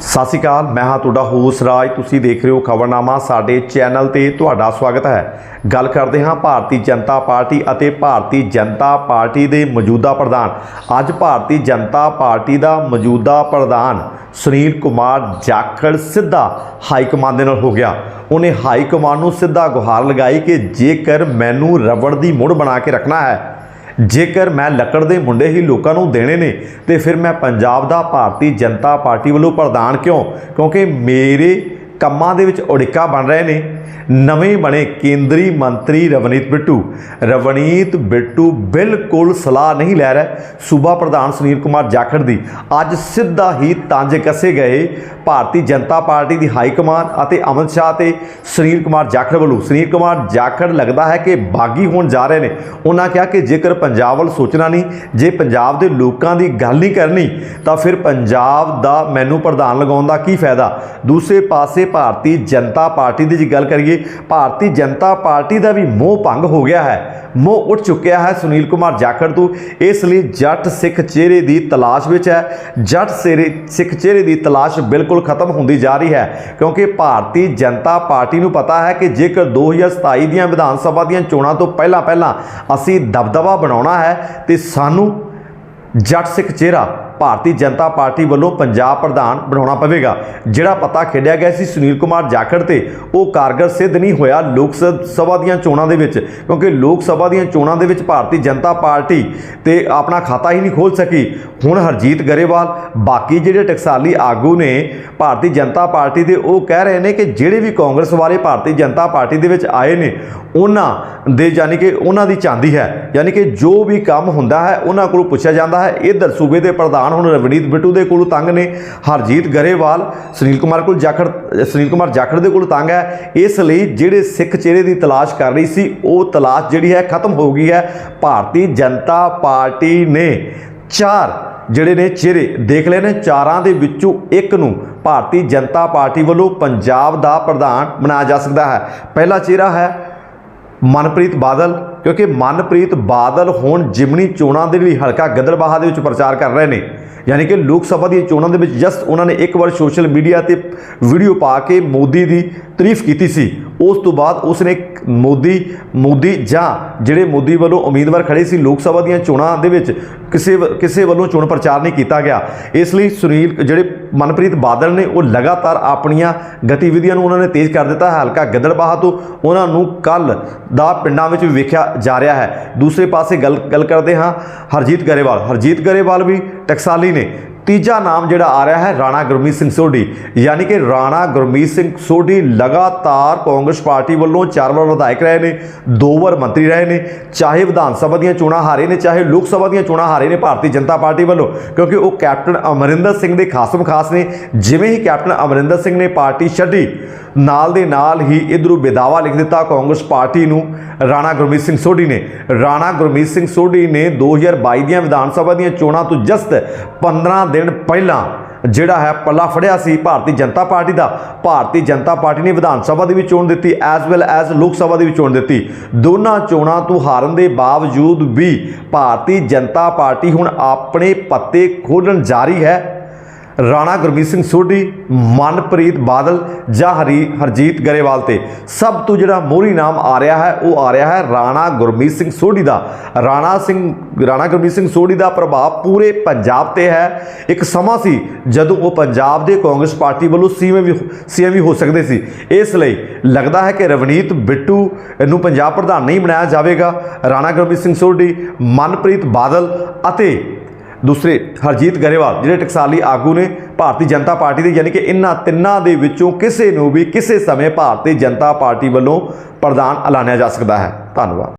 ਸਤਿ ਸ਼੍ਰੀ ਅਕਾਲ, ਮੈਂ ਹਾਂ ਤੁਹਾਡਾ ਹੋਸ ਰਾਜ। ਤੁਸੀਂ ਦੇਖ ਰਹੇ ਹੋ ਖਬਰਨਾਮਾ, ਸਾਡੇ ਚੈਨਲ ਤੇ ਤੁਹਾਡਾ ਸਵਾਗਤ ਹੈ। ਗੱਲ ਕਰਦੇ ਹਾਂ ਭਾਰਤੀ ਜਨਤਾ ਪਾਰਟੀ ਅਤੇ ਭਾਰਤੀ ਜਨਤਾ ਪਾਰਟੀ ਦੇ ਮੌਜੂਦਾ ਪ੍ਰਧਾਨ। ਅੱਜ ਭਾਰਤੀ ਜਨਤਾ ਪਾਰਟੀ ਦਾ ਮੌਜੂਦਾ ਪ੍ਰਧਾਨ ਸੁਨੀਲ ਕੁਮਾਰ ਜਾਖੜ ਸਿੱਧਾ ਹਾਈ ਕਮਾਂਡ ਦੇ ਨਾਲ ਹੋ ਗਿਆ। ਉਹਨੇ ਹਾਈ ਕਮਾਂਡ ਨੂੰ ਸਿੱਧਾ ਗੁਹਾਰ ਲਗਾਈ ਕਿ ਜੇਕਰ ਮੈਨੂੰ ਰਬੜ ਦੀ ਮੁੜ ਬਣਾ ਕੇ ਰੱਖਣਾ ਹੈ ਜੇਕਰ ਮੈਂ ਲੱਕੜ ਦੇ ਮੁੰਡੇ ਹੀ ਲੋਕਾਂ ਨੂੰ ਦੇਣੇ ਨੇ, ਤੇ ਫਿਰ ਮੈਂ ਪੰਜਾਬ ਦਾ ਭਾਰਤੀ ਜਨਤਾ ਪਾਰਟੀ ਵੱਲੋਂ ਪ੍ਰਧਾਨ ਕਿਉਂ? ਕਿਉਂਕਿ ਮੇਰੇ ਕੰਮਾਂ ਦੇ ਵਿੱਚ ਉੜਿੱਕਾ ਬਣ ਰਹੇ ਨੇ। ਨਵੇਂ ਬਣੇ ਕੇਂਦਰੀ ਮੰਤਰੀ ਰਵਨੀਤ ਬਿੱਟੂ। ਰਵਨੀਤ ਬਿੱਟੂ ਬਿਲਕੁਲ ਸਲਾਹ ਨਹੀਂ ਲੈ ਰਿਹਾ ਸੂਬਾ ਪ੍ਰਧਾਨ ਸੁਨੀਲ ਕੁਮਾਰ ਜਾਖੜ ਦੀ। ਅੱਜ ਸਿੱਧਾ ਹੀ ਤੰਜ ਕੱਸੇ ਗਏ ਭਾਰਤੀ ਜਨਤਾ ਪਾਰਟੀ ਦੀ ਹਾਈ ਕਮਾਨ ਅਤੇ ਅਮਿਤ ਸ਼ਾਹ ਤੇ ਸੁਨੀਲ ਕੁਮਾਰ ਜਾਖੜ ਵੱਲੋਂ। ਸੁਨੀਲ ਕੁਮਾਰ ਜਾਖੜ ਲੱਗਦਾ ਹੈ ਕਿ ਬਾਗੀ ਹੋਣ ਜਾ ਰਹੇ ਨੇ। ਉਹਨਾਂ ਕਿਹਾ ਕਿ ਜੇਕਰ ਪੰਜਾਬ ਵੱਲ ਸੋਚਣਾ ਨਹੀਂ, ਜੇ ਪੰਜਾਬ ਦੇ ਲੋਕਾਂ ਦੀ ਗੱਲ ਨਹੀਂ ਕਰਨੀ, ਤਾਂ ਫਿਰ ਪੰਜਾਬ ਦਾ ਮੈਨੂੰ ਪ੍ਰਧਾਨ ਲਗਾਉਣ ਦਾ ਕੀ ਫਾਇਦਾ? ਦੂਸਰੇ ਪਾਸੇ ਭਾਰਤੀ ਜਨਤਾ ਪਾਰਟੀ ਦੀ ਜੇ ਗੱਲ ਕਰੀਏ ਭਾਰਤੀ ਜਨਤਾ ਪਾਰਟੀ ਦਾ ਵੀ ਮੋਹ ਭੰਗ ਹੋ ਗਿਆ ਹੈ। ਮੋਹ ਉੱਠ ਚੁੱਕਿਆ ਹੈ ਸੁਨੀਲ ਕੁਮਾਰ ਜਾਖੜ ਤੋਂ। ਇਸ ਲਈ ਜੱਟ ਸਿੱਖ ਚਿਹਰੇ ਦੀ ਤਲਾਸ਼ ਵਿੱਚ ਹੈ। ਜੱਟ ਸਿਰੇ ਸਿੱਖ ਚਿਹਰੇ ਦੀ ਤਲਾਸ਼ ਬਿਲਕੁਲ ਖਤਮ ਹੁੰਦੀ ਜਾ ਰਹੀ ਹੈ। ਕਿਉਂਕਿ ਭਾਰਤੀ ਜਨਤਾ ਪਾਰਟੀ ਨੂੰ ਪਤਾ ਹੈ ਕਿ ਜੇਕਰ 2027 ਦੀਆਂ ਵਿਧਾਨ ਸਭਾ ਦੀਆਂ ਚੋਣਾਂ ਤੋਂ ਪਹਿਲਾਂ ਪਹਿਲਾਂ ਅਸੀਂ ਦਬਦਬਾ ਬਣਾਉਣਾ ਹੈ, ਤੇ ਸਾਨੂੰ ਜੱਟ ਸਿੱਖ ਚਿਹਰਾ ਭਾਰਤੀ ਜਨਤਾ ਪਾਰਟੀ ਵੱਲੋਂ ਪੰਜਾਬ ਪ੍ਰਧਾਨ ਬਣਾਉਣਾ ਪਵੇਗਾ। ਜਿਹੜਾ ਪਤਾ ਖੇਡਿਆ ਗਿਆ ਸੀ ਸੁਨੀਲ ਕੁਮਾਰ ਜਾਖੜ ਤੇ, ਉਹ ਕਾਰਗਰ ਸਿੱਧ ਨਹੀਂ ਹੋਇਆ ਲੋਕ ਸ- ਸਭਾ ਦੀਆਂ ਚੋਣਾਂ ਦੇ ਵਿੱਚ, ਕਿਉਂਕਿ ਲੋਕ ਸਭਾ ਦੀਆਂ ਚੋਣਾਂ ਦੇ ਵਿੱਚ ਭਾਰਤੀ ਜਨਤਾ ਪਾਰਟੀ ਤੇ ਆਪਣਾ ਖਾਤਾ ਹੀ ਨਹੀਂ ਖੋਲ ਸਕੀ। ਹੁਣ ਹਰਜੀਤ ਗਰੇਵਾਲ, ਬਾਕੀ ਜਿਹੜੇ ਟਕਸਾਲੀ ਆਗੂ ਨੇ ਭਾਰਤੀ ਜਨਤਾ ਪਾਰਟੀ ਦੇ, ਉਹ ਕਹਿ ਰਹੇ ਨੇ ਕਿ ਜਿਹੜੇ ਵੀ ਕਾਂਗਰਸ ਵਾਲੇ ਭਾਰਤੀ ਜਨਤਾ ਪਾਰਟੀ ਦੇ ਵਿੱਚ ਆਏ ਨੇ, ਉਹਨਾਂ ਦੇ ਯਾਨੀ ਕਿ ਉਹਨਾਂ ਦੀ ਚਾਂਦੀ ਹੈ। ਯਾਨੀ ਕਿ ਜੋ ਵੀ ਕੰਮ ਹੁੰਦਾ ਹੈ, ਉਹਨਾਂ ਕੋਲੋਂ ਪੁੱਛਿਆ ਜਾਂਦਾ ਹੈ। ਇਧਰ ਸੂਬੇ ਦੇ ਪ੍ਰਧਾਨ ਹੁਣ ਰਵਨੀਤ ਬਿੱਟੂ ਦੇ ਕੋਲੋਂ ਤੰਗ ਨੇ। ਹਰਜੀਤ ਗਰੇਵਾਲ, ਸੁਨੀਲ ਕੁਮਾਰ ਕੋਲ ਜਾਖੜ ਸੁਨੀਲ ਕੁਮਾਰ ਜਾਖੜ ਦੇ ਕੋਲ ਤੰਗ ਹੈ। ਇਸ ਲਈ ਜਿਹੜੇ ਸਿੱਖ ਚਿਹਰੇ ਦੀ ਤਲਾਸ਼ ਕਰ ਰਹੀ ਸੀ, ਉਹ ਤਲਾਸ਼ ਜਿਹੜੀ ਹੈ ਖਤਮ ਹੋ ਗਈ ਹੈ। ਭਾਰਤੀ ਜਨਤਾ ਪਾਰਟੀ ਨੇ ਚਾਰ ਜਿਹੜੇ ਨੇ ਚਿਹਰੇ ਦੇਖ ਲਏ ਨੇ। ਚਾਰਾਂ ਦੇ ਵਿੱਚੋਂ ਇੱਕ ਨੂੰ ਭਾਰਤੀ ਜਨਤਾ ਪਾਰਟੀ ਵੱਲੋਂ ਪੰਜਾਬ ਦਾ ਪ੍ਰਧਾਨ ਬਣਾਇਆ ਜਾ ਸਕਦਾ ਹੈ। ਪਹਿਲਾ ਚਿਹਰਾ ਹੈ ਮਨਪ੍ਰੀਤ ਬਾਦਲ, ਕਿਉਂਕਿ ਮਨਪ੍ਰੀਤ ਬਾਦਲ ਹੁਣ ਜਿਮਣੀ ਚੋਣਾਂ ਦੇ ਲਈ ਹਲਕਾ ਗਦਰਬਾਹਾ ਦੇ ਵਿੱਚ ਪ੍ਰਚਾਰ ਕਰ ਰਹੇ ਨੇ। ਯਾਨੀ ਕਿ ਲੋਕ ਸਭਾ ਦੀਆਂ ਚੋਣਾਂ ਦੇ ਵਿੱਚ ਜਸਟ ਉਹਨਾਂ ਨੇ ਇੱਕ ਵਾਰ ਸੋਸ਼ਲ ਮੀਡੀਆ ਤੇ ਵੀਡੀਓ ਪਾ ਕੇ ਮੋਦੀ ਦੀ ਤਾਰੀਫ ਕੀਤੀ ਸੀ। ਉਸ ਤੋਂ ਬਾਅਦ ਉਸਨੇ ਮੋਦੀ ਮੋਦੀ ਜਾਂ ਜਿਹੜੇ ਮੋਦੀ ਵੱਲੋਂ ਉਮੀਦਵਾਰ ਖੜੇ ਸੀ ਲੋਕ ਸਭਾ ਦੀਆਂ ਚੋਣਾਂ ਦੇ ਵਿੱਚ, ਕਿਸੇ ਵ- ਕਿਸੇ ਵੱਲੋਂ ਚੋਣ ਪ੍ਰਚਾਰ ਨਹੀਂ ਕੀਤਾ ਗਿਆ। ਇਸ ਲਈ ਸੁਨੀਲ, ਜਿਹੜੇ ਮਨਪ੍ਰੀਤ ਬਾਦਲ ਨੇ ਉਹ ਲਗਾਤਾਰ ਆਪਣੀਆਂ ਗਤੀਵਿਧੀਆਂ ਨੂੰ ਉਹਨਾਂ ਨੇ ਤੇਜ਼ ਕਰ ਦਿੱਤਾ। ਹਲਕਾ ਗਿੱਦੜਬਾਹਾ ਤੋਂ ਉਹਨਾਂ ਨੂੰ ਕੱਲ ਦਾ ਪਿੰਡਾਂ ਵਿੱਚ ਵੀ ਵੇਖਿਆ ਜਾ ਰਿਹਾ ਹੈ। ਦੂਸਰੇ ਪਾਸੇ ਗੱਲ ਗੱਲ ਕਰਦੇ ਹਾਂ। ਹਰਜੀਤ ਗਰੇਵਾਲ। ਹਰਜੀਤ ਗਰੇਵਾਲ ਵੀ ਟਕਸਾਲੀ ਨੇ। ਤੀਜਾ ਨਾਮ ਜਿਹੜਾ ਆ ਰਿਹਾ ਹੈ ਰਾਣਾ ਗੁਰਮੀਤ ਸਿੰਘ ਸੋਢੀ। ਯਾਨੀ ਕਿ ਰਾਣਾ ਗੁਰਮੀਤ ਸਿੰਘ ਸੋਢੀ ਲਗਾਤਾਰ ਕਾਂਗਰਸ ਪਾਰਟੀ ਵੱਲੋਂ ਚਾਰ ਵਾਰ ਵਿਧਾਇਕ ਰਹੇ ਨੇ, ਦੋ ਵਾਰ ਮੰਤਰੀ ਰਹੇ ਨੇ, ਚਾਹੇ ਵਿਧਾਨ ਸਭਾ ਦੀਆਂ ਚੋਣਾਂ ਹਾਰੇ ਨੇ, ਚਾਹੇ ਲੋਕ ਸਭਾ ਦੀਆਂ ਚੋਣਾਂ ਹਾਰੇ ਨੇ ਭਾਰਤੀ ਜਨਤਾ ਪਾਰਟੀ ਵੱਲੋਂ, ਕਿਉਂਕਿ ਉਹ ਕੈਪਟਨ ਅਮਰਿੰਦਰ ਸਿੰਘ ਦੇ ਖਾਸਮ ਖਾਸ ਨੇ। ਜਿਵੇਂ ਹੀ ਕੈਪਟਨ ਅਮਰਿੰਦਰ ਸਿੰਘ ਨੇ ਪਾਰਟੀ ਛੱਡੀ ਨਾਲ ਦੇ ਨਾਲ ਹੀ ਇਧਰੋਂ ਬੇਦਾਵਾ ਲਿਖ ਦਿੱਤਾ ਕਾਂਗਰਸ ਪਾਰਟੀ ਨੂੰ, ਰਾਣਾ ਗੁਰਮੀਤ ਸਿੰਘ ਸੋਢੀ ਨੇ। ਰਾਣਾ ਗੁਰਮੀਤ ਸਿੰਘ ਸੋਢੀ ਨੇ 2022 ਦੀਆਂ ਵਿਧਾਨ ਸਭਾ ਦੀਆਂ ਚੋਣਾਂ ਤੋਂ ਜਸਟ 15 ਦਿਨ ਪਹਿਲਾਂ ਜਿਹੜਾ ਹੈ ਪੱਲਾ ਫੜਿਆ ਸੀ ਭਾਰਤੀ ਜਨਤਾ ਪਾਰਟੀ ਦਾ। ਭਾਰਤੀ ਜਨਤਾ ਪਾਰਟੀ ਨੇ ਵਿਧਾਨ ਸਭਾ ਦੀ ਵੀ ਚੋਣ ਦਿੱਤੀ ਐਸ ਵੈਲ ਐਸ ਲੋਕ ਸਭਾ ਦੀ ਵੀ ਚੋਣ ਦਿੱਤੀ। ਦੋਨਾਂ ਚੋਣਾਂ ਤੋਂ ਹਾਰਨ ਦੇ ਬਾਵਜੂਦ ਵੀ ਭਾਰਤੀ ਜਨਤਾ ਪਾਰਟੀ ਹੁਣ ਆਪਣੇ ਪੱਤੇ ਖੋਲਣ ਜਾਰੀ ਹੈ। ਰਾਣਾ ਗੁਰਮੀਤ ਸਿੰਘ ਸੋਢੀ, ਮਨਪ੍ਰੀਤ ਬਾਦਲ ਜਾਂ ਹਰੀ, ਹਰਜੀਤ ਗਰੇਵਾਲ ਤੇ। ਸਭ ਤੋਂ ਜਿਹੜਾ ਮੋਹਰੀ ਨਾਮ ਆ ਰਿਹਾ ਹੈ, ਉਹ ਆ ਰਿਹਾ ਹੈ ਰਾਣਾ ਗੁਰਮੀਤ ਸਿੰਘ ਸੋਢੀ ਦਾ। ਰਾਣਾ ਸਿੰਘ, ਰਾਣਾ ਗੁਰਮੀਤ ਸਿੰਘ ਸੋਢੀ ਦਾ ਪ੍ਰਭਾਵ ਪੂਰੇ ਪੰਜਾਬ ਤੇ ਹੈ। ਇੱਕ ਸਮਾਂ ਸੀ ਜਦੋਂ ਉਹ ਪੰਜਾਬ ਦੇ ਕਾਂਗਰਸ ਪਾਰਟੀ ਵੱਲੋਂ ਸੀਐਮ ਵੀ ਸੀਐਮ ਵੀ ਹੋ ਸਕਦੇ ਸੀ। ਇਸ ਲਈ ਲੱਗਦਾ ਹੈ ਕਿ ਰਵਨੀਤ ਬਿੱਟੂ ਨੂੰ ਪੰਜਾਬ ਪ੍ਰਧਾਨ ਨਹੀਂ ਬਣਾਇਆ ਜਾਵੇਗਾ। ਰਾਣਾ ਗੁਰਮੀਤ ਸਿੰਘ ਸੋਢੀ, ਮਨਪ੍ਰੀਤ ਬਾਦਲ ਅਤੇ ਦੂਸਰੇ ਹਰਜੀਤ ਗਰੇਵਾਲ, ਜਿਹੜੇ ਟਕਸਾਲੀ ਆਗੂ ਨੇ ਭਾਰਤੀ ਜਨਤਾ ਪਾਰਟੀ ਦੇ, ਯਾਨੀ ਕਿ ਇਹਨਾਂ ਤਿੰਨਾਂ ਦੇ ਵਿੱਚੋਂ ਕਿਸੇ ਨੂੰ ਵੀ ਕਿਸੇ ਸਮੇਂ ਭਾਰਤੀ ਜਨਤਾ ਪਾਰਟੀ ਵੱਲੋਂ ਪ੍ਰਧਾਨ ਐਲਾਨਿਆ ਜਾ ਸਕਦਾ ਹੈ। ਧੰਨਵਾਦ।